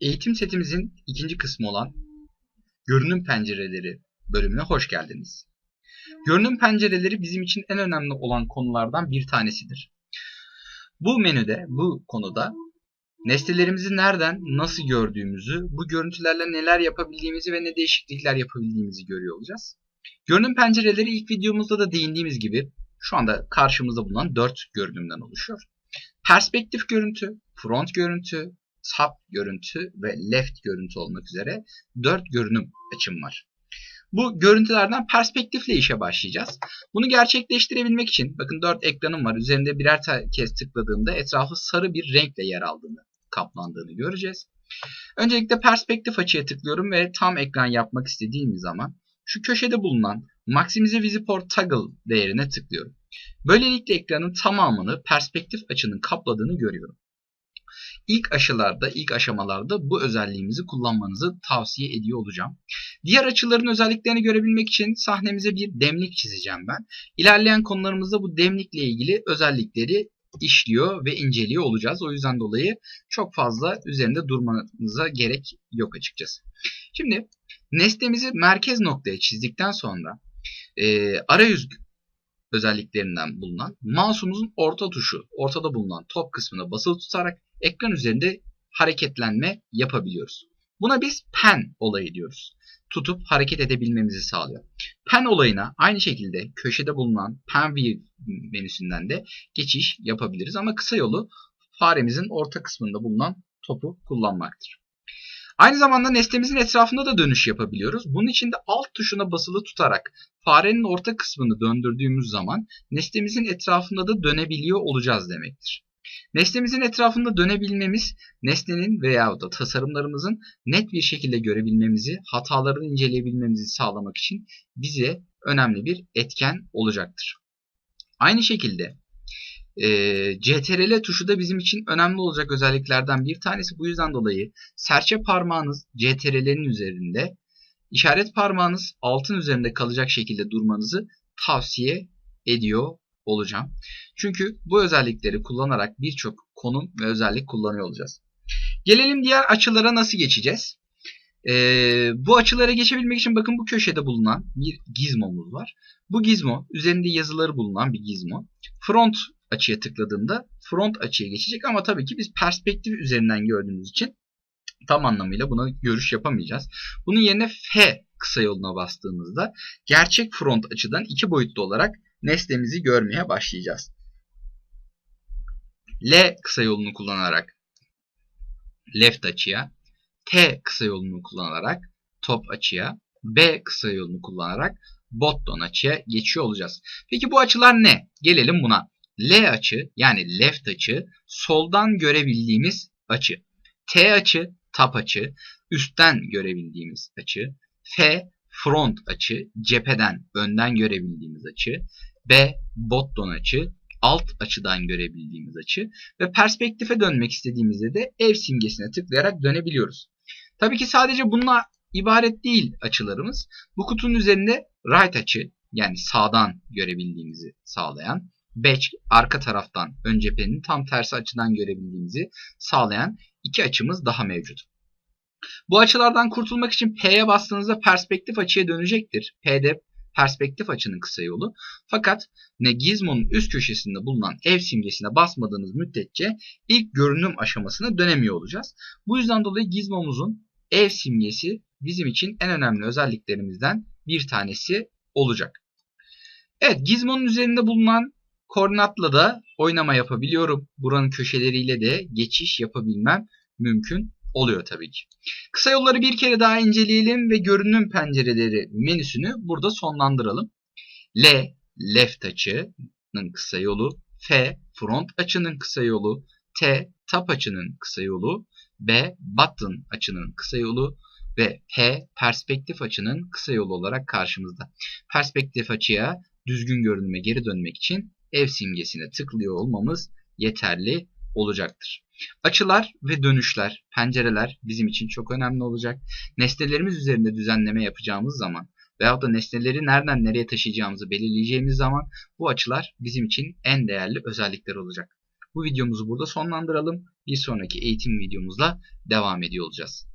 Eğitim setimizin ikinci kısmı olan görünüm pencereleri bölümüne hoş geldiniz. Görünüm pencereleri bizim için en önemli olan konulardan bir tanesidir. Bu menüde, bu konuda nesnelerimizi nereden, nasıl gördüğümüzü, bu görüntülerle neler yapabildiğimizi ve ne değişiklikler yapabildiğimizi görüyor olacağız. Görünüm pencereleri ilk videomuzda da değindiğimiz gibi şu anda karşımızda bulunan 4 görünümden oluşuyor. Perspektif görüntü, front görüntü, top görüntü ve left görüntü olmak üzere 4 görünüm açım var. Bu görüntülerden perspektifle işe başlayacağız. Bunu gerçekleştirebilmek için bakın 4 ekranım var. Üzerinde birer kez tıkladığımda etrafı sarı bir renkle yer aldığını, kaplandığını göreceğiz. Öncelikle perspektif açıya tıklıyorum ve tam ekran yapmak istediğim zaman şu köşede bulunan Maximize Viewport Toggle değerine tıklıyorum. Böylelikle ekranın tamamını perspektif açının kapladığını görüyorum. İlk aşılarda, ilk aşamalarda bu özelliğimizi kullanmanızı tavsiye ediyor olacağım. Diğer açıların özelliklerini görebilmek için sahnemize bir demlik çizeceğim ben. İlerleyen konularımızda bu demlikle ilgili özellikleri işliyor ve inceliyor olacağız. O yüzden dolayı çok fazla üzerinde durmanıza gerek yok açıkçası. Şimdi nesnemizi merkez noktaya çizdikten sonra e, arayüz özelliklerinden bulunan mouse'umuzun orta tuşu, ortada bulunan top kısmına basılı tutarak ekran üzerinde hareketlenme yapabiliyoruz. Buna biz pen olayı diyoruz. Tutup hareket edebilmemizi sağlıyor. Pen olayına aynı şekilde köşede bulunan pen view menüsünden de geçiş yapabiliriz. Ama kısa yolu faremizin orta kısmında bulunan topu kullanmaktır. Aynı zamanda nesnemizin etrafında da dönüş yapabiliyoruz. Bunun için de alt tuşuna basılı tutarak farenin orta kısmını döndürdüğümüz zaman nesnemizin etrafında da dönebiliyor olacağız demektir. Nesnemizin etrafında dönebilmemiz nesnenin veya da tasarımlarımızın net bir şekilde görebilmemizi, hatalarını inceleyebilmemizi sağlamak için bize önemli bir etken olacaktır. Aynı şekilde e, CTRL tuşu da bizim için önemli olacak özelliklerden bir tanesi. Bu yüzden dolayı serçe parmağınız CTRL'nin üzerinde, işaret parmağınız altın üzerinde kalacak şekilde durmanızı tavsiye ediyor olacağım. Çünkü bu özellikleri kullanarak birçok konum ve özellik kullanıyor olacağız. Gelelim diğer açılara nasıl geçeceğiz? Ee, bu açılara geçebilmek için bakın bu köşede bulunan bir gizmomuz var. Bu gizmo üzerinde yazıları bulunan bir gizmo. Front açıya tıkladığımda front açıya geçecek ama tabii ki biz perspektif üzerinden gördüğümüz için tam anlamıyla buna görüş yapamayacağız. Bunun yerine F kısa yoluna bastığımızda gerçek front açıdan iki boyutlu olarak nesnemizi görmeye başlayacağız. L kısa yolunu kullanarak left açıya, T kısa yolunu kullanarak top açıya, B kısa yolunu kullanarak bottom açıya geçiyor olacağız. Peki bu açılar ne? Gelelim buna. L açı yani left açı soldan görebildiğimiz açı. T açı top açı üstten görebildiğimiz açı. F front açı cepheden önden görebildiğimiz açı. B bottom açı alt açıdan görebildiğimiz açı ve perspektife dönmek istediğimizde de ev simgesine tıklayarak dönebiliyoruz. Tabii ki sadece bununla ibaret değil açılarımız. Bu kutunun üzerinde right açı yani sağdan görebildiğimizi sağlayan batch arka taraftan ön cephenin tam tersi açıdan görebildiğimizi sağlayan iki açımız daha mevcut. Bu açılardan kurtulmak için P'ye bastığınızda perspektif açıya dönecektir. P'de perspektif açının kısa yolu. Fakat ne gizmonun üst köşesinde bulunan ev simgesine basmadığınız müddetçe ilk görünüm aşamasına dönemiyor olacağız. Bu yüzden dolayı gizmomuzun ev simgesi bizim için en önemli özelliklerimizden bir tanesi olacak. Evet gizmonun üzerinde bulunan koordinatla da oynama yapabiliyorum. Buranın köşeleriyle de geçiş yapabilmem mümkün oluyor tabii ki. Kısa yolları bir kere daha inceleyelim ve görünüm pencereleri menüsünü burada sonlandıralım. L left açının kısa yolu, F front açının kısa yolu, T top açının kısa yolu, B button açının kısa yolu ve P perspektif açının kısa yolu olarak karşımızda. Perspektif açıya düzgün görünüme geri dönmek için ev simgesine tıklıyor olmamız yeterli olacaktır. Açılar ve dönüşler, pencereler bizim için çok önemli olacak. Nesnelerimiz üzerinde düzenleme yapacağımız zaman veyahut da nesneleri nereden nereye taşıyacağımızı belirleyeceğimiz zaman bu açılar bizim için en değerli özellikler olacak. Bu videomuzu burada sonlandıralım. Bir sonraki eğitim videomuzla devam ediyor olacağız.